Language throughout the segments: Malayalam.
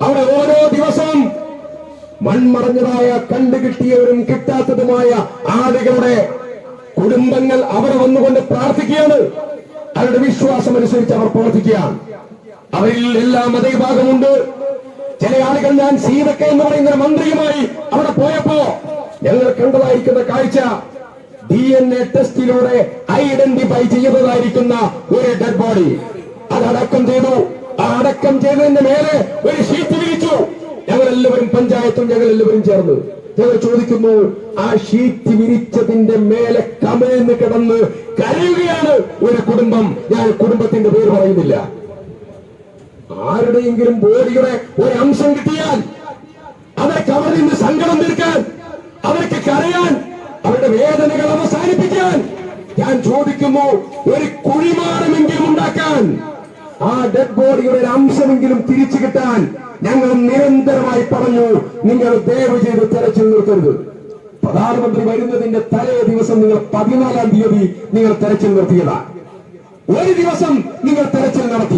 അവിടെ ഓരോ ദിവസവും മൺമറഞ്ഞതായ കണ്ടുകിട്ടിയവരും കിട്ടാത്തതുമായ ആളുകളുടെ കുടുംബങ്ങൾ അവർ വന്നുകൊണ്ട് പ്രാർത്ഥിക്കുകയാണ്. അവരുടെ വിശ്വാസം അനുസരിച്ച് അവർ പ്രവർത്തിക്കുകയാണ്. അവരിൽ എല്ലാ മതവിഭാഗമുണ്ട് ചില ആളുകൾ ഞാൻ സീതക്ക എന്ന് പറയുന്ന മന്ത്രിയുമായി അവിടെ പോയപ്പോ ഞങ്ങൾ കണ്ടതായിരിക്കുന്ന കാഴ്ച. ഡി എൻ എ ടെസ്റ്റിലൂടെ ഐഡന്റിഫൈ ചെയ്തതായിരിക്കുന്ന ഒരു ഡെഡ് ബോഡി അതടക്കം ചെയ്തു. ആ അടക്കം ചെയ്തതിന്റെ മേലെ ഒരു ഷീറ്റ് വിരിച്ചു. ഞങ്ങൾ എല്ലാവരും പഞ്ചായത്തും ഞങ്ങൾ എല്ലാവരും ചേർന്ന് ഞങ്ങൾ ചോദിക്കുന്നു ആ ഷീറ്റ് വിരിച്ചതിന്റെ മേലെ കമിഴ്ന്ന് കിടന്ന് കരയുകയാണ് ഒരു കുടുംബം. ഞാൻ കുടുംബത്തിന്റെ പേര് പറയുന്നില്ല. ആരുടെയെങ്കിലും ബോഡിയുടെ ഒരു അംശം കിട്ടിയാൽ അവർക്ക് അവരിൽ നിന്ന് സങ്കടം തീർക്കാൻ അവർക്ക് കരയാൻ വേദനകൾ അവസാനിപ്പിക്കാൻ ഞാൻ ചോദിക്കുന്നു ഒരു കുഴിമാനമെങ്കിലും ഉണ്ടാക്കാൻ ആ ഡെഡ് ബോഡിയുടെ ഒരു അംശമെങ്കിലും തിരിച്ചു കിട്ടാൻ ഞങ്ങൾ നിരന്തരമായി പറഞ്ഞു നിങ്ങൾ ദയവ് ചെയ്ത് തെരച്ചിൽ നിർത്തരുത്. പ്രധാനമന്ത്രി വരുന്നതിന്റെ തലേ ദിവസം നിങ്ങൾ പതിനാലാം തീയതി നിങ്ങൾ തെരച്ചിൽ നിർത്തിയതാണ് ഒരു ദിവസം നിങ്ങൾ തെരച്ചിൽ നടത്തി.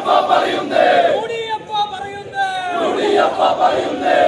പറയുന്നേ. പറയുന്നേ പറയുന്നേ.